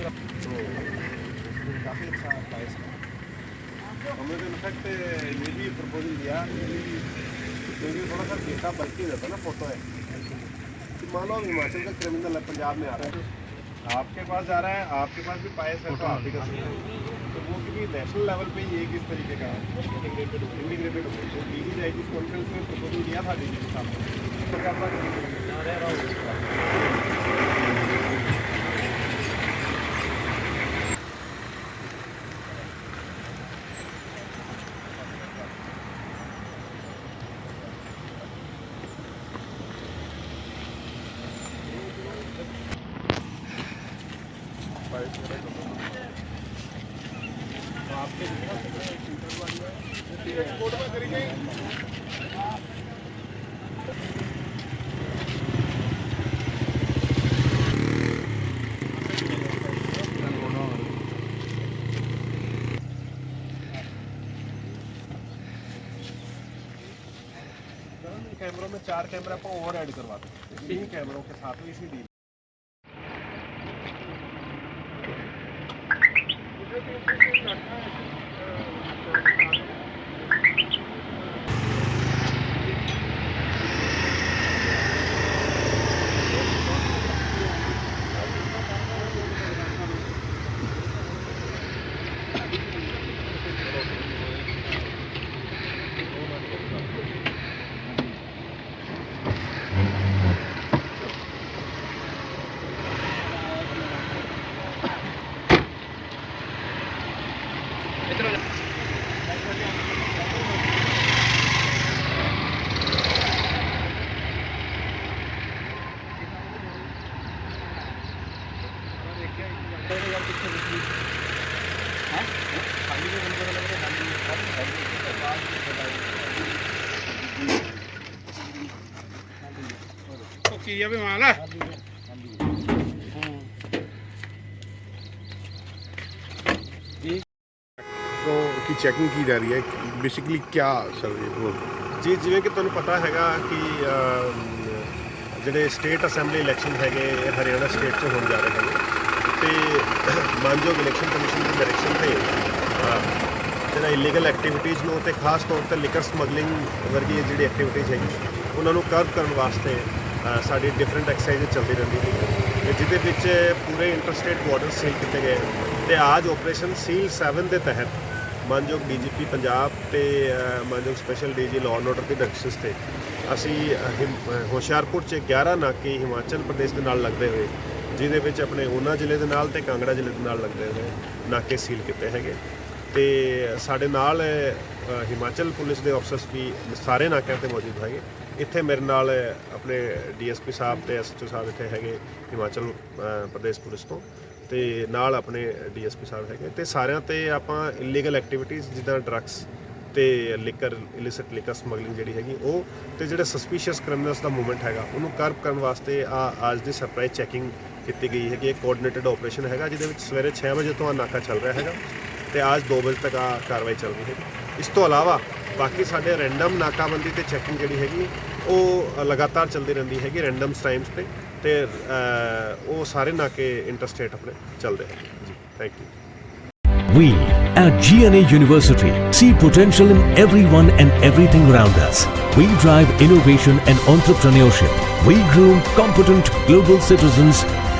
तो काफ़ी अच्छा बाईस का हमने तो इनफैक्ट ये भी प्रपोजल दिया कि क्योंकि थोड़ा सा डेटा बल्कि हो जाता है ना फ़ोटो है कि मान लो हिमाचल का क्रिमिनल है पंजाब में आ रहा है आपके पास जा रहा है आपके पास भी पायस है तो आप भी कर सकते हैं। तो वो क्योंकि नेशनल लेवल पे ये किस तरीके का है? इंटीग्रेटेड इंटीग्रेटेड हो तो डीजी जाएगी कॉन्फ्रेंस में प्रपोजल दिया था कैमरों में चार कैमरा पर ओवर ऐड करवा दो तीन कैमरों के साथ इसी डील करी गई कैमरों में चार कैमरा को और ऐड करवा दो तीन कैमरों के साथ में इसी डील ਕੀ ਆ ਵੀ ਮਾਲ ਆ तो की चेकिंग की जा रही है बेसिकली क्या सर ये वो ਜੀ ਜਿਵੇਂ ਕਿ ਤੁਹਾਨੂੰ ਪਤਾ ਹੈਗਾ ਕਿ ਅਮ, ਜਿਹੜੇ ਸਟੇਟ ਅਸੈਂਬਲੀ ਇਲੈਕਸ਼ਨ ਹੈਗੇ ਇਹ ਹਰਿਆਣਾ ਸਟੇਟ 'ਚ ਹੋਣ ਜਾ ਰਹੇ ਨੇ ਤੇ ਮਾਨਯੋਗ ਇਲੈਕਸ਼ਨ ਕਮਿਸ਼ਨ ਦੀ ਡਾਇਰੈਕਸ਼ਨ ਤੇ ਅ, ਜਿਹੜਾ ਇਲੀਗਲ ਐਕਟੀਵਿਟੀਜ਼ ਨੂੰ ਤੇ ਖਾਸ ਤੌਰ ਤੇ ਲਿਕਰ ਸਮਗਲਿੰਗ ਵਰਗੀ ਜਿਹੜੀ ਐਕਟੀਵਿਟੀਜ਼ ਹੈਗੀ ਉਹਨਾਂ ਨੂੰ ਕਰਬ ਕਰਨ ਵਾਸਤੇ ਸਾਡੀ ਡਿਫਰੈਂਟ ਐਕਸਾਈਜ਼ ਚੱਲਦੀ ਰਹਿੰਦੀ ਹੈ ਤੇ ਜਿਹਦੇ ਵਿੱਚ ਪੂਰੇ ਇੰਟਰਸਟੇਟ ਬਾਰਡਰ ਸੀਲ ਕੀਤੇ ਗਏ ਤੇ ਆਜ ਆਪਰੇਸ਼ਨ ਸੀਲ 7 ਦੇ ਤਹਿਤ ਮਾਨਯੋਗ ਡੀਜੀਪੀ ਪੰਜਾਬ ਤੇ ਮਾਨਯੋਗ special DG law and order ਦੇ ਡਾਇਰੈਕਸ਼ਨਸ ਤੇ ਅਸੀਂ ਹਿਮ- ਹੁਸ਼ਿਆਰਪੁਰ 'ਚ 11 ਨਾਕੇ ਹਿਮਾਚਲ ਪ੍ਰਦੇਸ਼ ਦੇ ਨਾਲ ਲੱਗਦੇ ਹੋਏ ਜਿਹਦੇ ਵਿੱਚ ਆਪਣੇ ਊਨਾ ਜ਼ਿਲ੍ਹੇ ਦੇ ਨਾਲ ਤੇ ਕਾਂਗੜਾ ਜ਼ਿਲ੍ਹੇ ਦੇ ਨਾਲ ਲੱਗਦੇ ਹੋਏ ਨਾਕੇ ਸੀਲ ਕੀਤੇ ਹੈਗੇ। ਤੇ ਸਾਡੇ ਨਾਲ ਹਿਮਾਚਲ ਪੁਲਿਸ ਦੇ ਅਫਸਰਸ ਵੀ ਸਾਰੇ ਨਾਕਿਆਂ ਤੇ ਮੌਜੂਦ ਹੈਗੇ। ਇੱਥੇ ਮੇਰੇ ਨਾਲ ਆਪਣੇ ਡੀਐਸਪੀ ਸਾਹਿਬ ਤੇ ਐਸਐਚਓ ਸਾਹਿਬ ਇੱਥੇ ਹੈਗੇ, ਹਿਮਾਚਲ ਪ੍ਰਦੇਸ਼ ਪੁਲਿਸ ਤੋਂ। ਤੇ ਨਾਲ ਆਪਣੇ ਡੀਐਸਪੀ ਸਾਹਿਬ ਹੈਗੇ। ਤੇ ਸਾਰਿਆਂ ਤੇ ਆਪਾਂ ਇਲੀਗਲ ਐਕਟੀਵਿਟੀਜ਼ ਜਿੱਦਾਂ ਡਰੱਗਸ ਤੇ ਲਿਕਰ ਇਲਿਸਿਟ ਲਿਕਰ ਸਮਗਲਿੰਗ ਜਿਹੜੀ ਹੈਗੀ, ਉਹ ਤੇ ਜਿਹੜੇ ਸਸਪੀਸ਼ੀਅਸ ਕ੍ਰਿਮੀਨਲਸ ਦਾ ਮੂਵਮੈਂਟ ਹੈਗਾ, ਉਹਨੂੰ ਕਰਬ ਕਰਨ ਵਾਸਤੇ ਆ ਅੱਜ ਦੀ ਸਰਪ੍ਰਾਈਜ਼ ਚੈਕਿੰਗ ਕੀਤੀ ਗਈ ਹੈਗੀ, ਇੱਕ ਕੋਆਰਡੀਨੇਟਡ ਆਪਰੇਸ਼ਨ ਹੈਗਾ, ਜਿਹਦੇ ਵਿੱਚ ਸਵੇਰੇ 6 ਵਜੇ ਤੋਂ ਆ ਨਾਕਾ ਚੱਲ ਰਿਹਾ ਹੈਗਾ ਤੇ ਅੱਜ 2 ਵਜੇ ਤੱਕ ਆ ਕਾਰਵਾਈ ਚੱਲ ਰਹੀ ਹੈਗੀ ਇਸ ਤੋਂ ਇਲਾਵਾ ਬਾਕੀ ਸਾਡੇ ਰੈਂਡਮ ਨਾਕਾਬੰਦੀ ਤੇ ਚੈਕਿੰਗ ਜਿਹੜੀ ਹੈਗੀ, ਉਹ ਲਗਾਤਾਰ ਚੱਲਦੀ ਰਹਿੰਦੀ ਹੈਗੀ ਰੈਂਡਮ ਟਾਈਮਸ ਤੇ ਤੇ ਉਹ ਸਾਰੇ ਨਾਕੇ ਇੰਟਰਸਟੇਟ ਆਪਣੇ ਚੱਲਦੇ ਹੈਗੇ ਜੀ thank you We at GNA University see potential in everyone and everything around us. We drive innovation and entrepreneurship. We groom competent global citizens